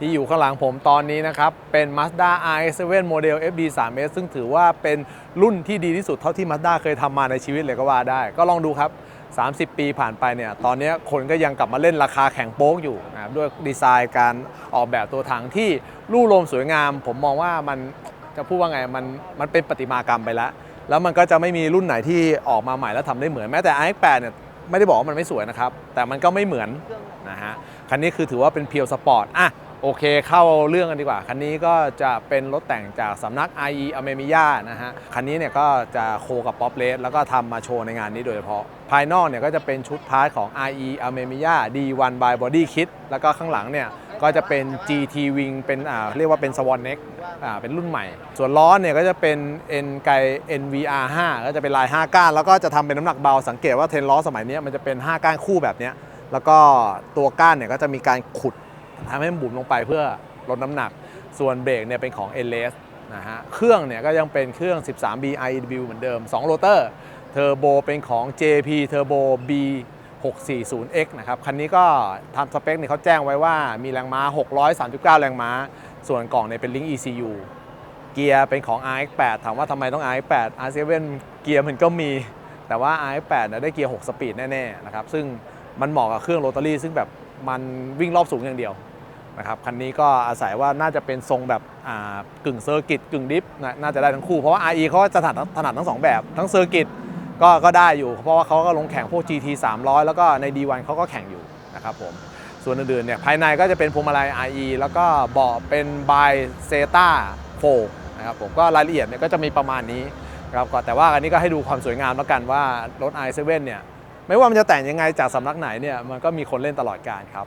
ที่อยู่ข้างหลังผมตอนนี้นะครับ เป็น Mazda RX-7 โมเดล FD 3S ซึ่งถือว่าเป็นรุ่นที่ดีที่สุดเท่าที่ Mazda เคยทำมาในชีวิตเลยก็ว่าได้ ก็ลองดูครับ 30 ปีผ่านไปเนี่ย ตอนนี้คนก็ยังกลับมาเล่นราคาแข่งโป๊กอยู่นะครับด้วยดีไซน์การออกแบบตัวถังที่รูปลมสวยงาม ผมมองว่ามันจะพูดว่าไงมันมันเป็นประติมากรรมไปแล้ว แล้วมันก็จะไม่มีรุ่นไหนที่ออกมาใหม่แล้วทำได้เหมือนแม้แต่ RX8 เนี่ยไม่ได้บอกว่ามันไม่สวยนะครับแต่มันก็ไม่เหมือนนะฮะคันนี้คือถือว่าเป็นเพียวสปอร์ตอะ โอเคเข้าเรื่องกันดีกว่า คันนี้ก็จะเป็นรถแต่งจากสำนัก IE a m e m i y a นะฮะ คันนี้เนี่ยก็จะโคกับ Pop r a c e แล้วก็ทำมาโชว์ในงานนี้โดยเฉพาะ ภายนอกเนี่ยก็จะเป็นชุดพาร์ทของ IE a m e m i y a D1 by Body Kit แล้วก็ข้างหลังเนี่ยก็จะเป็น GT Wing เป็นอ่าเรียกว่าเป็น Swan Neck อ่าเป็นรุ่นใหม่ ส่วนล้อเนี่ยก็จะเป็น N ไก NVR 5ก็จะเป็นลาย 5 ก้าน แล้วก็จะทำเป็นน้ำหนักเบา สังเกตว่าเทรนล้อสมัยนี้มันจะเป็น 5 ก้านคู่แบบนี้แล้วก็ตัวก้านเนี่ยก็จะมีการขุด ทำให้มันบุ๋มลงไปเพื่อลดน้ำหนัก ส่วนเบรกเนี่ยเป็นของ n l s นะฮะ เครื่องเนี่ยก็ยังเป็นเครื่อง 13B IW เหมือนเดิม 2 โรเตอร์ เทอร์โบเป็นของ JP Turbo B 640X นะครับ คันนี้ก็ทำสเปคเนี่ยเขาแจ้งไว้ว่ามีแรงม้า 639 แรงม้า ส่วนกล่องเนี่ยเป็น Link ECU เกียร์เป็นของ RX8 ถามว่าทำไมต้อง RX8 R7 เกียร์มันก็มี แต่ว่า RX8 เนี่ยได้เกียร์ 6 สปีดแน่ ๆ นะครับ ซึ่งมันเหมาะกับเครื่องโรตารี่ซึ่งแบบมันวิ่งรอบสูงอย่างเดียว นะครับคันนี้ก็อาศัยว่าน่าจะเป็นทรงแบบกึ่งเซอร์กิตกึ่งดิฟนะน่าจะได้ทั้งคู่เพราะว่า RE เขาจะถนัดถนัดทั้งสองแบบทั้งเซอร์กิตก็ก็ได้อยู่ เพราะว่าเขาก็ลงแข่งพวก GT 300 แล้วก็ใน D1 เขาก็แข่งอยู่นะครับผมส่วนอื่นๆเนี่ยภายในก็จะเป็นพวงมาลัย RE แล้วก็เบาะเป็น by Zeta 4นะครับผมก็รายละเอียดเนี่ยก็จะมีประมาณนี้นะครับก็แต่ว่าอันนี้ก็ให้ดูความสวยงามแล้วกันว่ารถ i7 เนี่ยไม่ว่ามันจะแต่งยังไงจากสำนักไหนเนี่ยมันก็มีคนเล่นตลอดการครับ